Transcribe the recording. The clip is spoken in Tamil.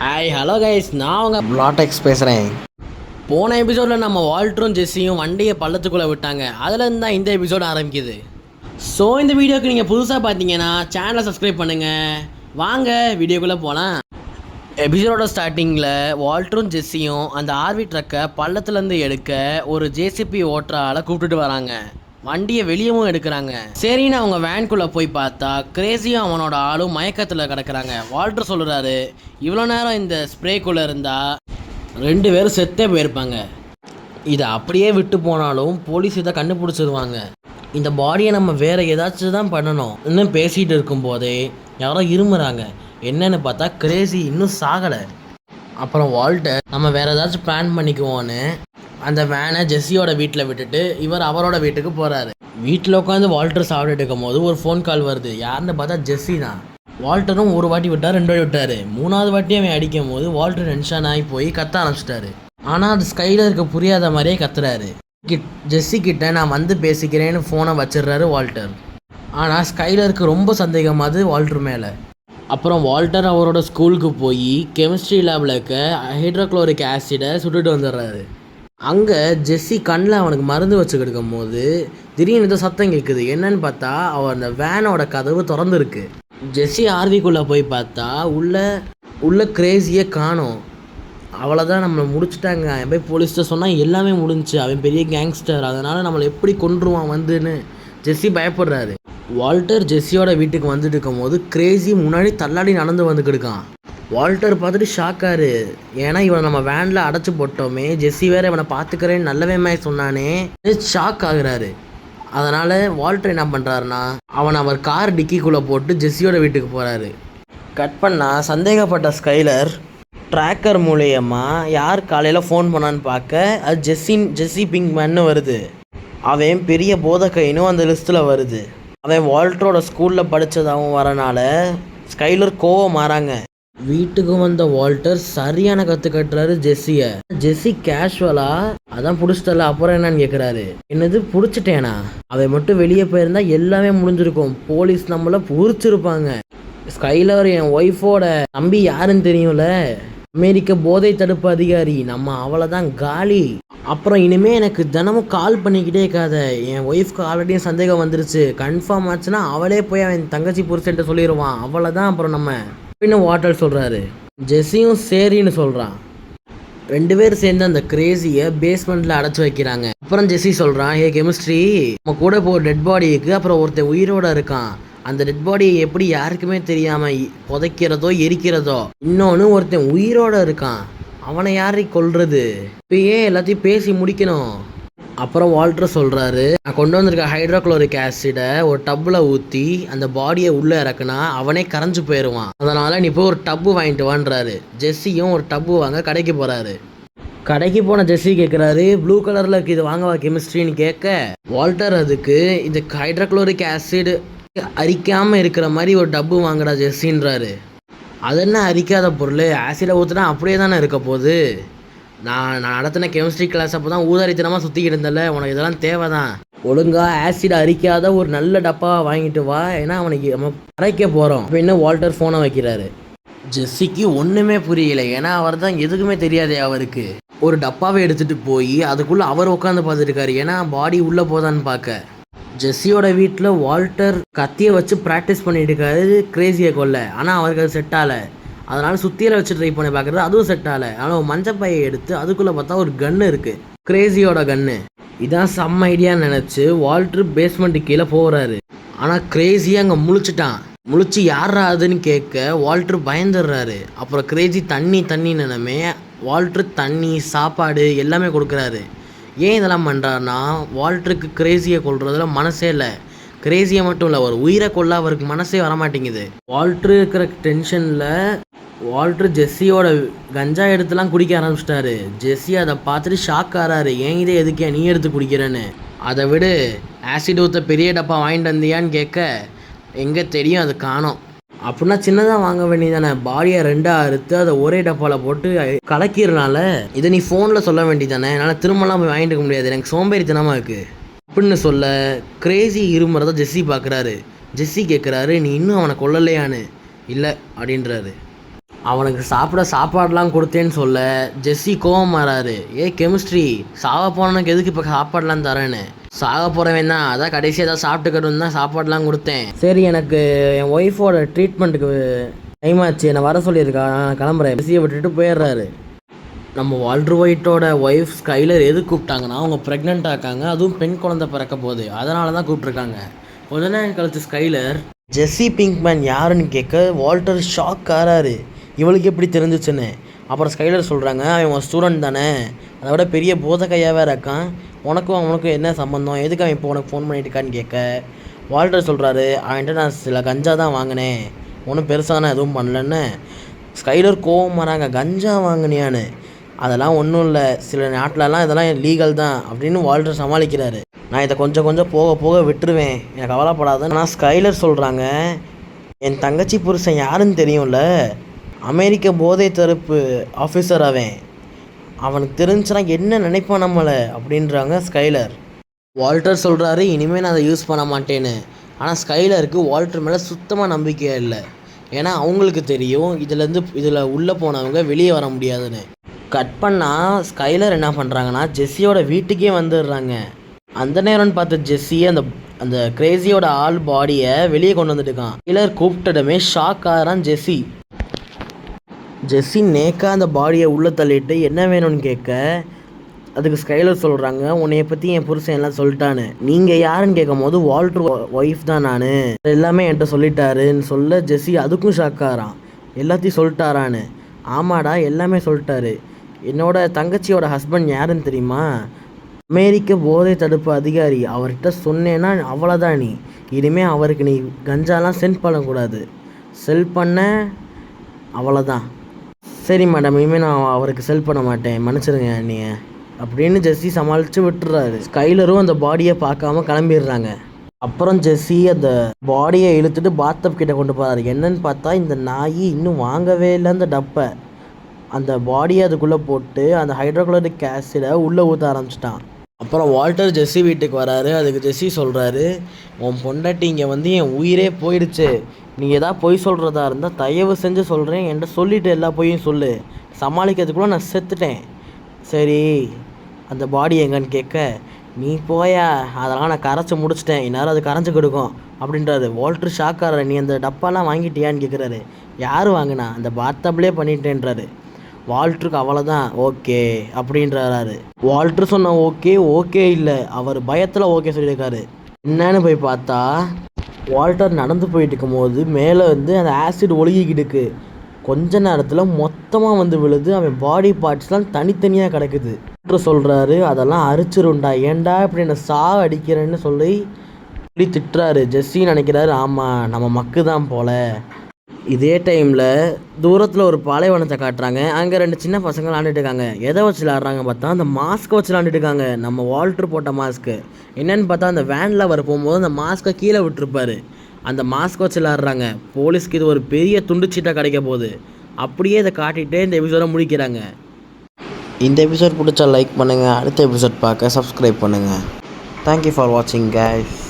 ஹாய் ஹலோ கைஸ் நான் உங்கள் பிளாடெக்ஸ் பேசுகிறேன் போன எபிசோடில் நம்ம வால்டரும் ஜெஸ்ஸியும் வண்டியை பள்ளத்துக்குள்ளே விட்டாங்க. அதுலேருந்து தான் இந்த எபிசோட் ஆரம்பிக்குது. ஸோ இந்த வீடியோக்கு நீங்கள் புதுசாக பார்த்தீங்கன்னா சேனலை சப்ஸ்கிரைப் பண்ணுங்கள் வாங்க வீடியோக்குள்ளே போகலாம் எபிசோடோட ஸ்டார்டிங்கில் வால்டரும் ஜெஸ்ஸியும் அந்த ஆர்வி ட்ரக்கை பள்ளத்துலேருந்து எடுக்க ஒரு ஜேசிபி ஓட்டுறால கூப்பிட்டுட்டு வராங்க. வண்டியை வெளியவும் எடுக்கிறாங்க. சரின்னு அவங்க வேன்குள்ளே போய் பார்த்தா கிரேசியும் அவனோட ஆளும் மயக்கத்தில் கிடக்கிறாங்க. வால்டர் சொல்கிறாரு இவ்வளோ நேரம் இந்த ஸ்ப்ரேக்குள்ளே இருந்தால் ரெண்டு பேரும் செத்தே போயிருப்பாங்க. இதை அப்படியே விட்டு போனாலும் போலீஸ் இதை கண்டுபிடிச்சிருவாங்க. இந்த பாடியை நம்ம வேற ஏதாச்சும் தான் பண்ணணும். இன்னும் பேசிகிட்டு இருக்கும்போதே யாரோ இருமுறாங்க. என்னன்னு பார்த்தா கிரேசி இன்னும் சாகலை. அப்புறம் வால்டர் நம்ம வேற ஏதாச்சும் பிளான் பண்ணிக்குவோன்னு அந்த வேனை ஜெஸ்ஸியோட வீட்டில் விட்டுட்டு இவர் அவரோட வீட்டுக்கு போகிறாரு வீட்டில் உட்காந்து வால்டர் சாப்பிட்டுட்டு இருக்கும்போது ஒரு ஃபோன் கால் வருது. யாருன்னு பார்த்தா ஜெஸ்ஸி தான் வால்டரும் ஒரு வாட்டி விட்டார் ரெண்டு வாட்டி விட்டார். மூணாவது வாட்டி அவன் அடிக்கும் போது வால்டர் டென்ஷன் ஆகி போய் கத்த ஆரம்பிச்சிட்டாரு. ஆனால் அது ஸ்கைலருக்கு புரியாத மாதிரியே கத்துறாரு. கிட் ஜெஸ்ஸி கிட்ட நான் வந்து பேசிக்கிறேன்னு ஃபோனை வச்சிடுறாரு வால்டர். ஆனால் ஸ்கைலருக்கு ரொம்ப சந்தேகமாது வால்டர் மேலே. அப்புறம் வால்டர் அவரோட ஸ்கூலுக்கு போய் கெமிஸ்ட்ரி லேபில் இருக்க ஹைட்ரோக்ளோரிக் ஆசிடை சுட்டுட்டு வந்துடுறாரு. அங்கே ஜெஸ்ஸி கண்ணில் அவனுக்கு மருந்து வச்சு கிடக்கும் போது திடீர்னு ஏதோ சத்தம் கேட்குது என்னன்னு பார்த்தா அவன் அந்த வேனோட கதவு திறந்துருக்கு. ஜெஸ்ஸி ஆர்விக்குள்ளே போய் பார்த்தா உள்ள உள்ள கிரேஸியே காணோம். அவ்வளோதான் நம்மளை முடிச்சிட்டாங்க. அவன் போய் போலீஸ்கிட்ட சொன்னால் எல்லாமே முடிஞ்சுச்சு. அவன் பெரிய கேங்ஸ்டர் அதனால் நம்மளை எப்படி கொன்றுவான் வந்துன்னு ஜெஸ்ஸி பயப்படுறாரு. வால்டர் ஜெஸ்ஸியோட வீட்டுக்கு வந்துட்டு இருக்கும்போது கிரேஸி முன்னாடி தள்ளாடி நடந்து வந்துக்கிட்டு இருக்கான் வால்டர் பார்த்துட்டு ஷாக்காரு ஏன்னா இவனை நம்ம வேனில் அடைச்சி போட்டோமே. ஜெஸ்ஸி வேற இவனை பார்த்துக்கிறேன்னு நல்லவே மாதிரி சொன்னானே. ஷாக் ஆகுறாரு. அதனால் வால்டர் என்ன பண்ணுறாருன்னா அவன் அவர் கார் டிக்கிக்குள்ளே போட்டு ஜெஸ்ஸியோட வீட்டுக்கு போகிறாரு கட் பண்ணால் சந்தேகப்பட்ட ஸ்கைலர் ட்ராக்கர் மூலயமா யார் காலையில் ஃபோன் பண்ணான்னு பார்க்க அது ஜெஸ்ஸின் ஜெஸ்ஸி பிங்க்மேன்னு வருது. அவன் பெரிய போதக்கைனும் அந்த லிஸ்ட்டில் வருது. அவன் வால்டரோட ஸ்கூலில் படித்ததாகவும் வரனால ஸ்கைலர் கோவம் மாறாங்க. வீட்டுக்கு வந்த வால்டர் சரியான கத்து கட்டுறாரு ஜெஸ்ஸிய. ஜெஸ்ஸி கேஷுவலா? அதான் புடிச்சிட்டல அப்புறம் என்னன்னு கேக்குறாரு. என்னது புடிச்சிட்டேனா? அவன் மட்டும் வெளியே போயிருந்தா எல்லாமே முடிஞ்சிருக்கும். போலீஸ் நம்மள புடிச்சிருப்பாங்க ஸ்கைலர் என் ஒய்ஃபோட தம்பி யாருன்னு தெரியும்ல? அமெரிக்க போதை தடுப்பு அதிகாரி. நம்ம அவளை தான் காலி. அப்புறம் இனிமே எனக்கு தினமும் கால் பண்ணிக்கிட்டே இருக்காத. என் ஒய்ஃப்க்கு ஆல்ரெடி சந்தேகம் வந்துருச்சு. கன்ஃபார்ம் ஆச்சுன்னா அவளே போய் அவன் தங்கச்சி புருஷன்ட்ட சொல்லிடுவான் அவளை தான் அப்புறம் நம்ம அப்படின்னு வாட்டல் சொல்கிறாரு ஜெஸ்ஸியும் சரின்னு சொல்கிறான் ரெண்டு பேர் சேர்ந்து அந்த கிரேசியை பேஸ்மெண்ட்டில் அடைச்சி வைக்கிறாங்க. அப்புறம் ஜெஸ்ஸி சொல்கிறான் ஏ கெமிஸ்ட்ரி நம்ம கூட இப்போ டெட் பாடிக்கு அப்புறம் ஒருத்தன் உயிரோட இருக்கான். அந்த டெட் பாடியை எப்படி யாருக்குமே தெரியாமல் புதைக்கிறதோ எரிக்கிறதோ இன்னொன்று ஒருத்தன் உயிரோட இருக்கான். அவனை யாரை கொல்றது? இப்பயே எல்லாத்தையும் பேசி முடிக்கணும். அப்புறம் வால்டர் சொல்கிறாரு நான் கொண்டு வந்திருக்க ஹைட்ரோக்ளோரிக் ஆசிடை ஒரு டப்பில் ஊற்றி அந்த பாடியை உள்ளே இறக்குனா அவனே கரைஞ்சு போயிடுவான் அதனால் நீ போய் ஒரு டப்பு வாங்கிட்டு வான்றாரு. ஜெஸ்ஸியும் ஒரு டப்பு வாங்க கடைக்கு போகிறாரு கடைக்கு போன ஜெஸ்ஸி கேட்குறாரு ப்ளூ கலரில் இருக்கு இது வாங்கவா கெமிஸ்ட்ரின்னு கேட்க. வால்டர் அதுக்கு இந்த ஹைட்ரோக்ளோரிக் ஆசிட் அரிக்காமல் இருக்கிற மாதிரி ஒரு டப்பு வாங்குடா ஜெஸ்ஸின்றாரு. அது என்ன அரிக்காத பொருள்? ஆசிடை ஊற்றினா அப்படியே தானே இருக்க போகுது? நான் நான் நடத்தின கெமிஸ்ட்ரி கிளாஸ் அப்போ தான் ஊதாரித்தனமாக சுற்றிக்கிட்டு இருந்தல உனக்கு இதெல்லாம் தேவை தான் ஒழுங்காக ஆசிட் அரிக்காத ஒரு நல்ல டப்பாவை வாங்கிட்டு வா. ஏன்னா அவனுக்கு நம்ம அரைக்க போகிறோம் அப்படின்னு வால்டர் ஃபோனை வைக்கிறாரு. ஜெஸ்ஸிக்கு ஒன்றுமே புரியலை. ஏன்னா அவர் தான் எதுக்குமே தெரியாதே அவருக்கு. ஒரு டப்பாவை எடுத்துகிட்டு போய் அதுக்குள்ளே அவர் உட்காந்து பார்த்துருக்காரு. ஏன்னா பாடி உள்ளே போதான்னு பார்க்க. ஜெஸ்ஸியோட வீட்டில் வால்டர் கத்தியை வச்சு ப்ராக்டிஸ் பண்ணிட்டு இருக்காரு. கிரேசியை கொல்ல. ஆனால் அவருக்கு அது செட் ஆகலை. அதனால சுத்தியில வச்சு ட்ரை பண்ணி பார்க்குறது அதுவும் செட் ஆகலை. ஆனால் மஞ்சப்பையை எடுத்து அதுக்குள்ளே பார்த்தா ஒரு கன்று இருக்குது கிரேசியோட கன்று இதான் செம்ம ஐடியான்னு நினச்சி வால்ட்ரு பேஸ்மெண்ட்டு கீழே போகிறாரு ஆனால் கிரேசியாக அங்கே முழிச்சிட்டான். முழிச்சு யாரா அதுன்னு கேட்க வால்ட்ரு பயந்துடுறாரு. அப்புறம் கிரேசி தண்ணி தண்ணி நினமே வால்ட்ரு தண்ணி சாப்பாடு எல்லாமே கொடுக்குறாரு. ஏன் இதெல்லாம் பண்ணுறாருன்னா வால்ட்ருக்கு கிரேசியை கொள்றதுல மனசே இல்லை. கிரேசியை மட்டும் இல்லை ஒரு உயிரை கொள்ள அவருக்கு மனசே வரமாட்டேங்குது. வால்ட்ரு இருக்கிற டென்ஷனில் வால்ட்ரு ஜெஸ்ஸியோட கஞ்சா எடுத்துலாம் குடிக்க ஆரம்பிச்சிட்டாரு. ஜெஸ்ஸி அதை பார்த்துட்டு ஷாக் ஆறாரு. ஏன் இதே எதுக்கே? நீ எடுத்து குடிக்கிறேன்னு. அதை விடு. ஆசிட் ஊற்ற பெரிய டப்பா வாங்கிட்டு வந்தியான்னு கேட்க எங்கே தெரியும் அது காணோம். அப்படின்னா சின்னதாக வாங்க வேண்டியதானே பாடியை ரெண்டாக அறுத்து அதை ஒரே டப்பாவில் போட்டு கலக்கிறனால இதை நீ ஃபோனில் சொல்ல வேண்டியதானே என்னால் திரும்பலாம் போய் வாங்கிட்டு இருக்க முடியாது. எனக்கு சோம்பேறித்தனமாக இருக்குது அப்படின்னு சொல்ல கிரேசி இருமுறத ஜெஸ்ஸி பார்க்குறாரு ஜெஸ்ஸி கேட்குறாரு நீ இன்னும் அவனை கொல்லலையான்னு? இல்லை அப்படின்றாரு. அவனுக்கு சாப்பிட சாப்பாடுலாம் கொடுத்தேன்னு சொல்ல. ஜெஸ்ஸி கோவம் மாறாரு ஏ கெமிஸ்ட்ரி. சாக போனவனுக்கு எதுக்கு இப்போ சாப்பாடுலாம் தரேன்னு? சாக போகிறவன் தான். அதான் கடைசியாக ஏதாவது சாப்பிட்டுக்கணும் தான் சாப்பாடுலாம் கொடுத்தேன். சரி எனக்கு என் ஒய்ஃபோட ட்ரீட்மெண்ட்டுக்கு டைம் ஆச்சு. என்னை வர சொல்லியிருக்கா. நான் கிளம்புறேன். ஜெஸ்ஸியை விட்டுட்டு போயிடுறாரு. நம்ம வால்டர் ஒயிட்டோட ஒய்ஃப் ஸ்கைலர் எது கூப்பிட்டாங்கன்னா அவங்க ப்ரெக்னெண்ட்டாக இருக்காங்க அதுவும் பெண் குழந்தை பிறக்க போகுது. அதனால தான் கூப்பிட்ருக்காங்க கொஞ்ச நேரம் கழித்து ஸ்கைலர் ஜெஸ்ஸி பிங்க்மேன் யாருன்னு கேட்க வால்டர் ஷாக் ஆறாரு. இவளுக்கு எப்படி தெரிஞ்சிச்சுன்னு? அப்புறம் ஸ்கைலர் சொல்கிறாங்க அவன் உன் ஸ்டூடெண்ட் தானே? அதை விட பெரிய போதகையாக வேற இருக்கான். உனக்கும் அவனுக்கும் என்ன சம்மந்தம் எதுக்கு அவன் இப்போ உனக்கு ஃபோன் பண்ணிட்டு இருக்கான்னு கேட்க? வால்டர் சொல்கிறாரு அவன்கிட்ட நான் சில கஞ்சா தான் வாங்கினேன் ஒன்றும் பெருசாக நான் எதுவும் பண்ணலன்னு. ஸ்கைலர் கோவம் வராங்க கஞ்சா வாங்கினியான்னு. அதெல்லாம் ஒன்றும் இல்லை. சில நாட்டிலலாம் இதெல்லாம் லீகல் தான் அப்படின்னு வால்டர் சமாளிக்கிறாரு. நான் இதை கொஞ்சம் கொஞ்சம் போக போக விட்டுருவேன். எனக்கு கவலைப்படாத நான் ஸ்கைலர் சொல்கிறாங்க என் தங்கச்சி புருஷன் யாருன்னு தெரியும்ல? அமெரிக்க போதை தடுப்பு ஆஃபீஸர் அவன். அவனுக்கு தெரிஞ்சுனா என்ன நினைப்பான் நம்மளை? அப்படின்றாங்க ஸ்கைலர். வால்டர் சொல்கிறாரு இனிமேல் நான் அதை யூஸ் பண்ண மாட்டேன்னு. ஆனால் ஸ்கைலருக்கு வால்டர் மேலே சுத்தமாக நம்பிக்கை இல்லை. ஏன்னா அவங்களுக்கு தெரியும் இதுலேருந்து இதில் உள்ளே போனவங்க வெளியே வர முடியாதுன்னு. கட் பண்ணால் ஸ்கைலர் என்ன பண்ணுறாங்கன்னா ஜெஸ்ஸியோட வீட்டுக்கே வந்துடுறாங்க. அந்த நேரம்னு பார்த்த ஜெஸ்ஸி அந்த அந்த கிரேசியோட ஆள் பாடியை வெளியே கொண்டு வந்துட்டுருக்கான் ஸ்கைலர் கூப்பிட்டதுமே ஷாக் ஆகிறான் ஜெஸ்ஸி. ஜெஸ்ஸி நேக்காக அந்த பாடியை உள்ளே தள்ளிட்டு என்ன வேணும்னு கேட்க அதுக்கு ஸ்கைலர் சொல்கிறாங்க உன்னைய பற்றி என் புருஷன் எல்லாம் சொல்லிட்டானு. நீங்கள் யாருன்னு கேட்கும் போது வால்டர் ஒய்ஃப் தான் நான். எல்லாமே என்கிட்ட சொல்லிட்டாருன்னு சொல்ல ஜெஸ்ஸி அதுக்கும் ஷாக்காரான் எல்லாத்தையும் சொல்லிட்டாரான்னு. ஆமாடா எல்லாமே சொல்லிட்டாரு. என்னோட தங்கச்சியோட ஹஸ்பண்ட் யாருன்னு தெரியுமா? அமெரிக்க போதை தடுப்பு அதிகாரி. அவர்கிட்ட சொன்னேன்னா அவ்வளோதான் நீ. இனிமேல் அவருக்கு நீ கஞ்சாலாம் சென்ட் பண்ணக்கூடாது. செல் பண்ண அவ்வளோதான் சரி மேடம் இனிமேல் நான் அவருக்கு செல் பண்ண மாட்டேன். மன்னிச்சிருங்க நீங்கள் அப்படின்னு ஜெஸ்ஸி சமாளித்து விட்டுறாரு. ஸ்கைலரும் அந்த பாடியை பார்க்காம கிளம்பிடுறாங்க. அப்புறம் ஜெஸ்ஸி அந்த பாடியை இழுத்துட்டு பாத்தப் கிட்ட கொண்டு போகிறாரு என்னன்னு பார்த்தா இந்த நாய் இன்னும் வாங்கவே இல்லை அந்த டப்பை. அந்த பாடியை அதுக்குள்ளே போட்டு அந்த ஹைட்ரோகுளோரிக் ஆசிடை உள்ளே ஊற்ற ஆரம்பிச்சிட்டான். அப்புறம் வால்டர் ஜெஸ்ஸி வீட்டுக்கு வராரு. அதுக்கு ஜெஸ்ஸி சொல்கிறாரு உன் பொண்டாட்டி இங்கே வந்து என் உயிரே போயிடுச்சு. நீ எதாவது பொய் சொல்கிறதா இருந்தால் தயவு செஞ்சு சொல்கிறேன் என்கிட்ட சொல்லிட்டு எல்லா பொய்யும் சொல்லு. கூட நான் செத்துட்டேன். சரி அந்த பாடி எங்கன்னு கேட்க நீ போயா? அதெல்லாம் நான் கரைச்சி முடிச்சிட்டேன். இந்நேரம் அது கரைஞ்சி கொடுக்கும். அப்படின்றாரு. வால்ட்ரு ஷாக்கார நீ அந்த டப்பாலாம் வாங்கிட்டியான்னு கேட்குறாரு யார் வாங்கினா? அந்த பாத்தப்லேயே பண்ணிட்டேன்றாரு. வால்ட்ருக்கு அவ்வளோதான் ஓகே அப்படின்றாரு. வால்ட்ரு சொன்ன ஓகே ஓகே இல்லை. அவர் பயத்தில் ஓகே சொல்லியிருக்காரு. என்னன்னு போய் பார்த்தா வால்டர் நடந்து போயிட்டு இருக்கும்போது மேலே வந்து அந்த ஆசிட் ஒழுகிக்கிட்டு இருக்கு. கொஞ்ச நேரத்தில் மொத்தமாக வந்து விழுது அவன் பாடி பார்ட்ஸ்லாம் தனித்தனியாக கிடக்குது. டாக்டர் சொல்கிறாரு அதெல்லாம் அரிச்சிருண்டா ஏன்டா இப்படி என்ன சா அடிக்கிறேன்னு சொல்லி சொல்லி திட்டுறாரு. ஜெஸ்ஸி நினைக்கிறாரு. ஆமாம் நம்ம மக்கு தான் போல. இதே டைமில் தூரத்தில் ஒரு பாலைவனத்தை காட்டுறாங்க. அங்கே ரெண்டு சின்ன பசங்க விளாண்டுட்டு இருக்காங்க. எதை வச்சு விளாட்றாங்க பார்த்தா அந்த மாஸ்க்கை வச்சு விளாண்டுட்டு இருக்காங்க. நம்ம வால்ட்ரு போட்ட மாஸ்க்கு என்னென்னு பார்த்தா அந்த வேனில் அவர் போகும்போது அந்த மாஸ்க்கை கீழே விட்டுருப்பாரு. அந்த மாஸ்க் வச்சு விளாட்றாங்க. போலீஸ்க்கு இது ஒரு பெரிய துண்டுச்சீட்டாக கிடைக்க போகுது. அப்படியே இதை காட்டிகிட்டே இந்த எபிசோடை முடிக்கிறாங்க. இந்த எபிசோட் பிடிச்சா லைக் பண்ணுங்கள் அடுத்த எபிசோட் பார்க்க சப்ஸ்கிரைப் பண்ணுங்கள் தேங்க்யூ ஃபார் வாட்சிங் guys.